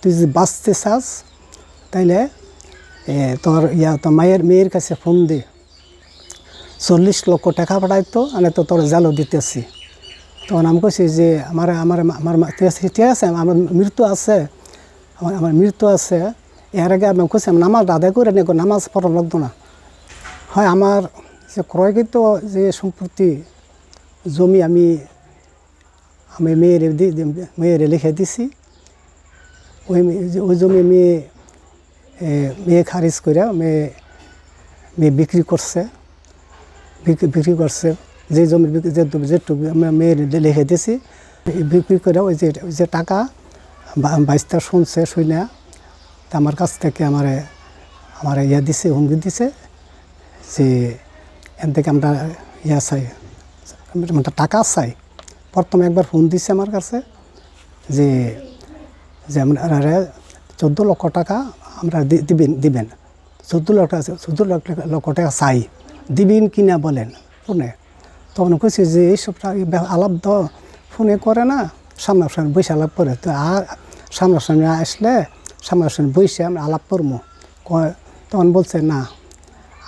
তুই যদি বাঁচতে চাস, তাইলে তোর ইয়া, তোর মায়ের, মেয়ের কাছে ফোন দে। চল্লিশ লক্ষ টাকা পাঠাইতো, আমি তো তোর জালও দিতেছি। তখন আমি কইছি যে, আমার আমার আমার ঠিক আছে? আমার মৃত্যু আছে। আমার আমার মৃত্যু আছে। এর আগে আমি কইছি, আমি নামাজ আদায় করে নেব, নামাজ পড়া লাগতো না। হয় আমার যে ক্রয়কৃত যে সম্পত্তি, জমি আমি আমি মেয়ের মেয়ের লিখে দিছি ওই ওই জমি মেয়ে মেয়ে খারিজ করে মেয়ে মেয়ে বিক্রি করছে। বিক্রি করছে। যে জমি যে যেটুকু মেয়ের লিখে দিছি বিক্রি করে ওই যে ওই যে টাকা বাইশটা শুনছে শুনে তা আমার কাছ থেকে আমারে আমার ইয়া দিছে, হুমকি দিছে যে এন থেকে আমরা ইয়া চাই আমরা টাকা চাই। প্রথমে একবার ফোন দিছে আমার কাছে যে যে আমরা চোদ্দ লক্ষ টাকা আমরা দিবেন দিবেন। চোদ্দ লক্ষ টাকা চোদ্দ লক্ষ লক্ষ টাকা চাই। দিবেন কিনা বলেন, ফোনে। তখন কইছে যে এইসব আলাপ তো ফোনে করে না সামনাসামনি বসে আলাপ করে। তো আর সামনাসামনি আসলে সামনাসামনি বসে আমরা আলাপ করব তখন বলছে, না,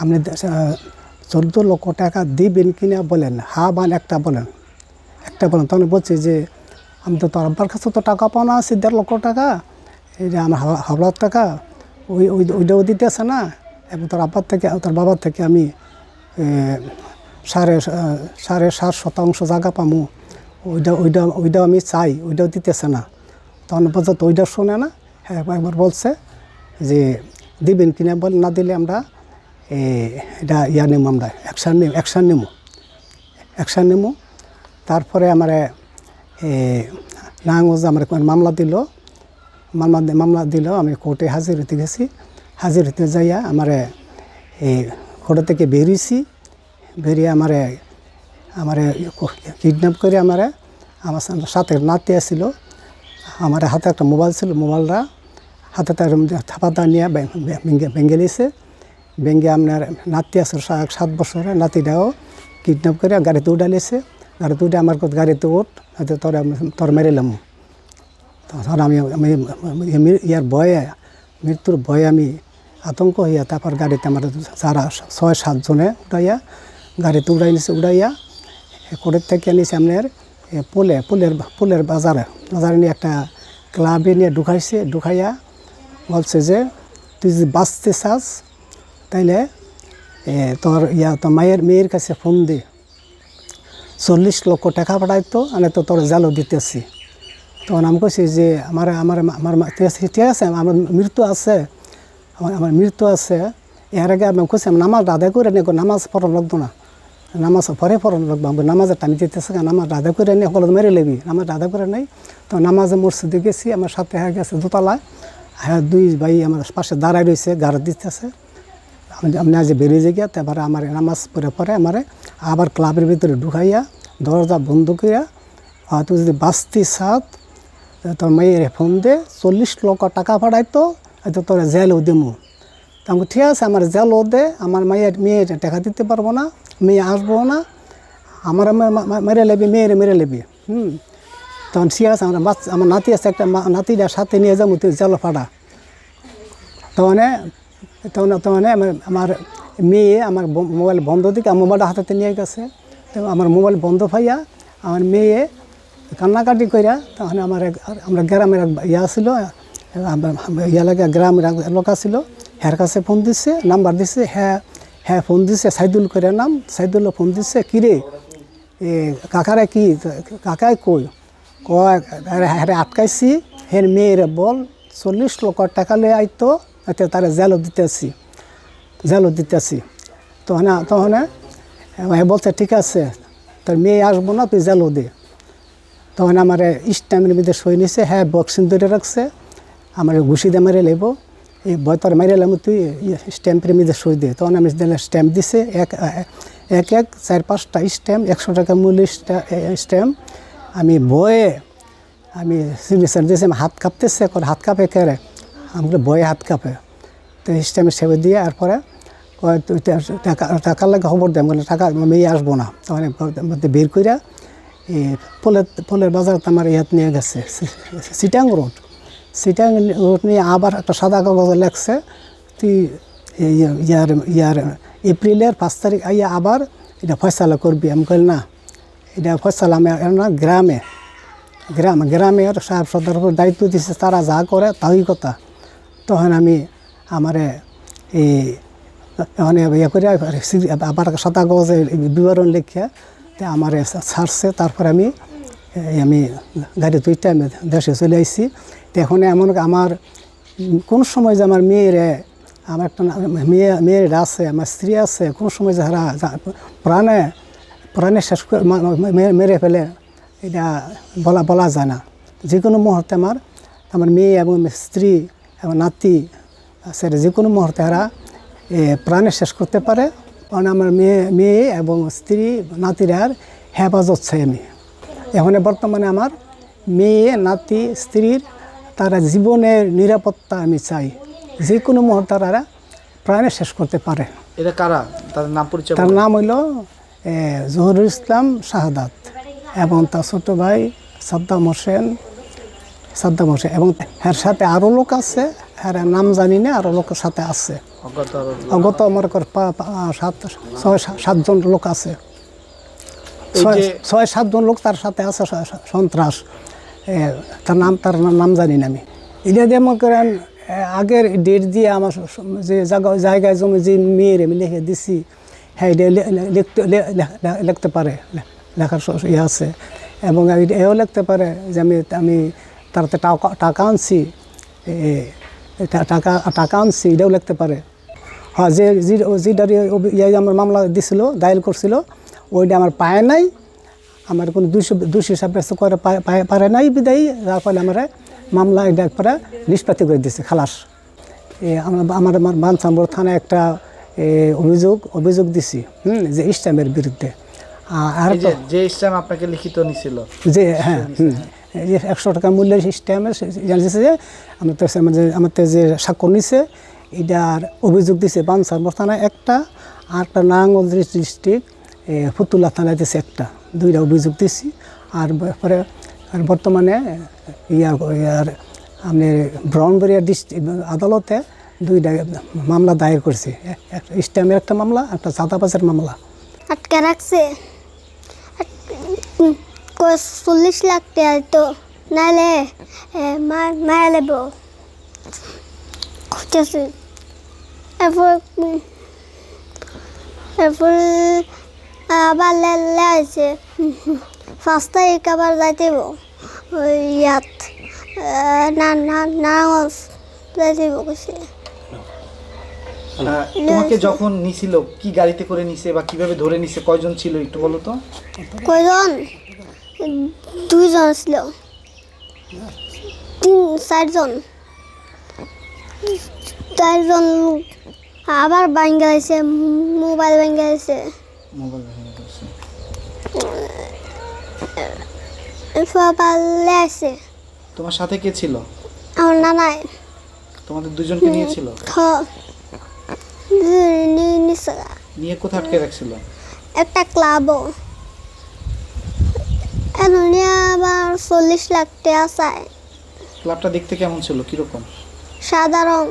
আপনি চোদ্দ লক্ষ টাকা দিবেন কিনা বলেন। হা, বান, একটা বলেন। একটা বলেন। তখন বলছে যে আমি তো তোর আব্বার কাছে তো টাকা পাওনা আছে, দেড় লক্ষ টাকা। এই যে আমার হাওলার টাকা, ওই ওই ওইটাও দিতেছে না। এবং তোর আব্বার থেকে, তোর বাবার থেকে আমি সাড়ে সাড়ে সাত শতাংশ জায়গা পামু। ওইটা ওইটা ওইটাও আমি চাই, ওইটাও দিতেছে না। তখন বলছে তো ওইটা শোনে না হ্যাঁ একবার বলছে যে, দিবেন কিনা? বল, না দিলে আমরা এটা ইয়া নেব আমরা অ্যাকশান নেব অ্যাকশান নেব অ্যাকশান নেব তারপরে আমার নাঙ্গজ আমার মামলা দিল। মামলা মামলা দিল, আমি কোর্টে হাজির হতে গেছি। হাজির হতে যাইয়া আমার এই কোর্ট থেকে বেরিয়েছি। বেরিয়ে আমার আমার কিডন্যাপ করে আমার আমার সাথে নাতি আসছিল আমার হাতে একটা মোবাইল ছিল, মোবাইলটা। হাতে তার থাপাতা নিয়ে ভেঙে নিয়েছে। ভেঙে আপনার নাতি আছে সাত বছরে নাতিটাও কিডন্যাপ করে গাড়িতে উঠালিয়েছে গাড়িতে উঠে আমার গাড়িতে উঠ হয়তো তোর তোর মেরেলাম তখন আমি আমি ইয়ার ভয়ে মৃত্যুর ভয়ে আমি আতঙ্ক হইয়া তারপর গাড়িতে আমার যারা ছয় সাতজনে উঠাইয়া গাড়িতে উড়াই নিছে, উড়াইয়া কোর্টের থেকে নিছে আপনার পোলে পোলের পোলের বাজারে। বাজারে নিয়ে একটা ক্লাবে নিয়ে ঢুকাইছে, ঢুকাইয়া বলছে যে, তুই যদি বাঁচতে চাস, তাইলে তোর ইয়া তোর মায়ের মেয়ের কাছে ফোন দে। চল্লিশ লক্ষ টাকা পাঠাইতো আমি তো তোর জালও দিতেছি। তখন আমি কইছি যে, আমার আমার আমার ঠিক আছে আমার মৃত্যু আছে, আমার আমার মৃত্যু আছে। এর আগে আমি কইছি, আমি নামাজ আদায় করে নেব নামাজ পড়া লাগতো না। নামাজ পরে পড়া লাগবো, আমি নামাজের টানি দিতেছে নামাজ আদায় করে নিয়ে সকলে মেরে লেবি। নামাজ আদায় করে নেই, তো নামাজে মসজিদে গেছি, আমার সাথে হয়ে গেছে দোতলায় হ্যাঁ দুই ভাই আমার পাশে দাঁড়ায় রয়েছে গাড়ি দিতেছে। আমি আমি আজ বেরিয়ে গিয়া তারপরে আমার নামাজ পড়ে পরে আমার আবার ক্লাবের ভিতরে ঢুকাইয়া দরজা বন্ধ করিয়া হয়তো যদি বাঁচতি সাত তোর মেয়ের ফোন দে, চল্লিশ লক্ষ টাকা পাঠাইতো হয়তো তোর জেলও দেবো তা আমি ঠিক আছে, আমার জেলও দে, আমার মেয়ের মেয়ে টাকা দিতে পারব না, মেয়ে আসব না, আমার মেরে লেবি, মেয়ের মেরে লেবি, হুম। তখন ঠিক আছে, আমার আমার নাতি আছে একটা নাতিটার সাথে নিয়ে যাব, তুই জেল ফাটা তখন তখন তখন আমার মেয়ে আমার মোবাইল বন্ধ দিকে আমার মোবাইলটা হাতে নিয়ে গেছে। তো আমার মোবাইল বন্ধ পাইয়া আমার মেয়ে কান্নাকাটি কইরা তখন আমার আমরা গ্রামের ইয়া ছিল ইয়া লাগে গ্রামের এলাকা ছিল, হ্যার কাছে ফোন দিচ্ছে নাম্বার দিচ্ছে হ্যাঁ হ্যাঁ ফোন দিচ্ছে সাইদুল করে নাম সাইদুল ফোন দিচ্ছে কিরে, এ কাকারে কি, কাকাই কই? কয় আটকাইছি, হের মেয়ের বল, চল্লিশ লক্ষ টাকা লয়ে আইতো তারা জেলও দিতেছি জেলও দিতেছি। তখন তখন এ বলছে, ঠিক আছে, তোর মেয়ে আসব না, তুই জেলও দে। তখন আমার স্ট্যাম্পের মধ্যে সই নিছে হ্যাঁ বক্সিং ধরে রাখছে, আমার ঘুষি দিয়ে মারে লেব। এই বয়তর মারে এলাম তুই স্ট্যাম্পের মধ্যে সই দে। তখন আমি স্ট্যাম্প দিছে, এক এক এক, চার, পাঁচটা স্ট্যাম্প, একশো টাকা মূল্য স্ট্যাম্প। আমি বয়ে আমি সিগনেচার দিয়েছি হাত কাঁপতেছে করে হাত কাঁপে কেড়ে আমাকে বয়ে হাত কাঁপে। তো স্ট্যাম্পের সেবে দিয়ে তুই টাকা টাকা লাগে খবর দেয় টাকা মেয়ে আসব না। মধ্যে বের কইরা এই পোলের পোলের বাজার আমার ইয়াত নিয়ে গেছে। সিটাং রোড। সিটাং রোড নিয়ে আবার একটা সাদা কাগজে লেখছে, তুই ইয়ার ইয়ার এপ্রিলের পাঁচ তারিখ আইয়া আবার এটা ফয়সালা করবি। আমি কইল না, এটা ফয়সালা আমি না, গ্রামে। গ্রাম গ্রামের সাহেব সদর দায়িত্ব দিছে, তারা যা করে তাই কথা। তখন আমি আমারে এই মানে ইয়ে করে আবার সাদা বিবরণ লিখে তে আমারে ছাড়ছে। তারপরে আমি আমি গাড়ি দুইটা আমি দেশে চলে আসছি তো এখন এমন আমার কোন সময় যে আমার মেয়েরে, আমার একটা মেয়ে, মেয়েরা আছে, আমার স্ত্রী আছে, কোন সময় যে প্রাণে প্রাণে শেষ করে মেরে ফেলে, এটা বলা বলা যায় না। যে কোনো মুহূর্তে আমার আমার মেয়ে এবং স্ত্রী এবং নাতি আছে যে কোনো মুহূর্তে এরা প্রাণে শেষ করতে পারে। কারণ আমার মেয়ে মেয়ে এবং স্ত্রী নাতিরার হেফাজত চাই আমি। এখন বর্তমানে আমার মেয়ে নাতি স্ত্রীর তারা জীবনের নিরাপত্তা আমি চাই। যে কোনো মুহূর্তে তারা প্রাণে শেষ করতে পারে। এটা কারা? তাদের নাম পরিচয় তার নাম হইল জহুরুল ইসলাম শাহাদাত। এবং তার ছোট ভাই সাদ্দাম হোসেন সাদ্দাম হোসেন। এবং এর সাথে আরও লোক আছে এর নাম জানি না আরও লোকের সাথে আছে। অগত আমার সাত ছয় সাতজন লোক আছে। ছয় সাতজন লোক তার সাথে আছে সন্ত্রাস। তার নাম তার নাম জানি না আমি। এটা দিয়ে মনে করেন আগের ডেট দিয়ে আমার যে জায়গা জায়গায় জমি যে মেয়ের আমি লিখে দিছি হ্যাঁ এটা লিখতে লিখতে পারে লেখার ইয়ে আছে। এবং এও লিখতে পারে যে আমি আমি তারতে টাকা টাকা আনছি টাকা টাকা আনছি এটাও লিখতে পারে। হ্যাঁ যে যেটার ইয়ে আমার মামলা দিছিল দায়ের করছিল ওইটা আমার পায় নাই আমার কোনো দুশো দুশো সাব্যস্ত করে পারে নাই বিদায়ী যার ফলে আমার মামলা এটা একবারে নিষ্পাতি করে দিয়েছে খালাস। এ আমার আমার আমার বানসাম্বর থানায় একটা এ, অভিযোগ অভিযোগ দিছি হুম যে ইসলামের বিরুদ্ধে। আর যে ইসলাম আপনাকে লিখিত নিছিল। যে হ্যাঁ হুম। যে একশো টাকা মূল্যের সিস্টেমে জানিয়েছে যে আমার তো আমার তো যে স্বাক্ষর নিছে, এটার অভিযোগ দিছে বানসার থানায় একটা, আর একটা নারায়ণগঞ্জ ডিস্ট্রিক্ট ফুতুল্লা থানায় দিছে একটা। দুইটা অভিযোগ দিছি, আর পরে, আর বর্তমানে ইয়ার ইয়ার আপনি ব্রাউনবাড়িয়া ডিস্ট্রিক্ট, আদালতে দুইটা মামলা দায়ের করছি। স্ট্যামের একটা মামলা একটা চাঁদাবাজের মামলা। আটকে রাখছে। চল্লিশ লাখ টাকা তো নাহলে মায়া নেব খুঁজেছে এরপর এরপর আবার লেলে আছে পাঁচ তারিখ আবার যাইতেব ওই ইয়াত না না নারায়ণগঞ্জ যাইতেব কইছে। আহ, তোমাকে যখন নিছিল কি গাড়িতে করে নিছে বা কীভাবে ধরে নিছে কয়জন ছিল একটু বলো তো? কয়জন? দুইজন ছিল তিন চারজন চারজন আবার ভাঙ্গা গেছে মোবাইল ভাঙ্গা গেছে। সবাই আছে। তোমার সাথে কে ছিল? আমার নানাই। তোমাদের দুজনকে নিয়েছিল নিয়ে কোথায় আটকে রাখছিল? একটা ক্লাবও। এমনি আবার চল্লিশ লাখ টাকা চায়। ক্লাবটা দেখতে কেমন ছিল? কীরকম? সাধারণ।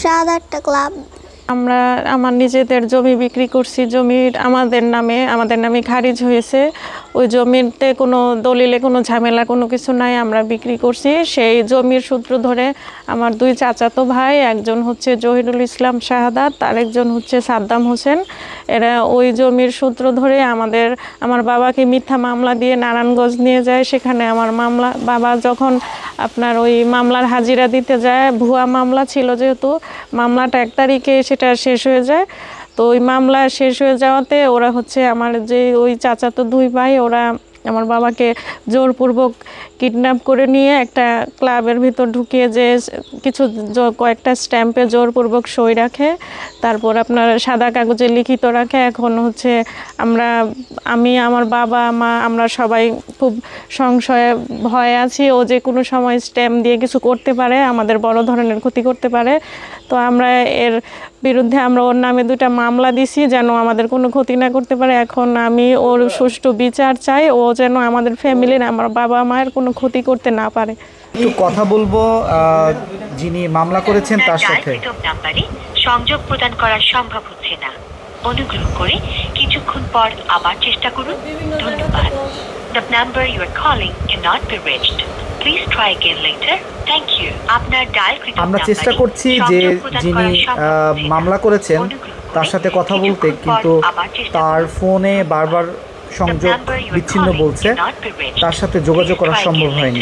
সাদা একটা ক্লাব। আমরা আমার নিজেদের জমি বিক্রি করছি, জমির আমাদের নামে আমাদের নামে খারিজ হয়েছে। ওই জমিতে কোনো দলিলে কোনো ঝামেলা কোনো কিছু নাই, আমরা বিক্রি করছি। সেই জমির সূত্র ধরে আমার দুই চাচাতো ভাই, একজন হচ্ছে জহিরুল ইসলাম শাহাদাত আরেকজন হচ্ছে সাদ্দাম হোসেন। এরা ওই জমির সূত্র ধরে আমাদের, আমার বাবাকে মিথ্যা মামলা দিয়ে নারায়ণগঞ্জ নিয়ে যায়। সেখানে আমার মামলা, বাবা যখন আপনার ওই মামলার হাজিরা দিতে যায়। ভুয়া মামলা ছিল যেহেতু, মামলাটা এক তারিখে সেটা শেষ হয়ে যায়। তো ওই মামলা শেষ হয়ে যাওয়াতে ওরা হচ্ছে আমার যে ওই চাচা তো দুই ভাই, ওরা আমার বাবাকে জোরপূর্বক কিডন্যাপ করে নিয়ে একটা ক্লাবের ভিতর ঢুকিয়ে যে কিছু কয়েকটা স্ট্যাম্পে জোরপূর্বক সই রাখে। তারপর আপনার সাদা কাগজে লিখিত রাখে। এখন হচ্ছে আমরা, আমি, আমার বাবা, মা, আমরা সবাই খুব সংশয়ে ভয়ে আছি। ও যে কোনো সময় স্ট্যাম্প দিয়ে কিছু করতে পারে, আমাদের বড় ধরনের ক্ষতি করতে পারে। তো আমরা এর বিরুদ্ধে আমরা ওর নামে দুটা মামলা দিছি যেন আমাদের কোনো ক্ষতি না করতে পারে। এখন আমি ওর সুষ্ঠু বিচার চাই। ও যেন আমাদের ফ্যামিলির আমার বাবা মায়ের কোনো কোনো ক্ষতি করতে না পারে। একটু কথা বলব যিনি মামলা করেছেন তার আপনার সাথে নাম্বারে সংযোগ প্রদান করা সম্ভব হচ্ছে না। অনুগ্রহ করে কিছুক্ষণ পর আবার চেষ্টা করুন। ধন্যবাদ। The number you are calling cannot be reached. Please try again later. Thank you. আপনার ডায়ালকৃত আমরা চেষ্টা করছি যে যিনি আহ, মামলা করেছেন তার সাথে কথা বলতে কিন্তু তার ফোনে বারবার সংযোগ বিচ্ছিন্ন বলছে। তার সাথে যোগাযোগ করা সম্ভব হয়নি।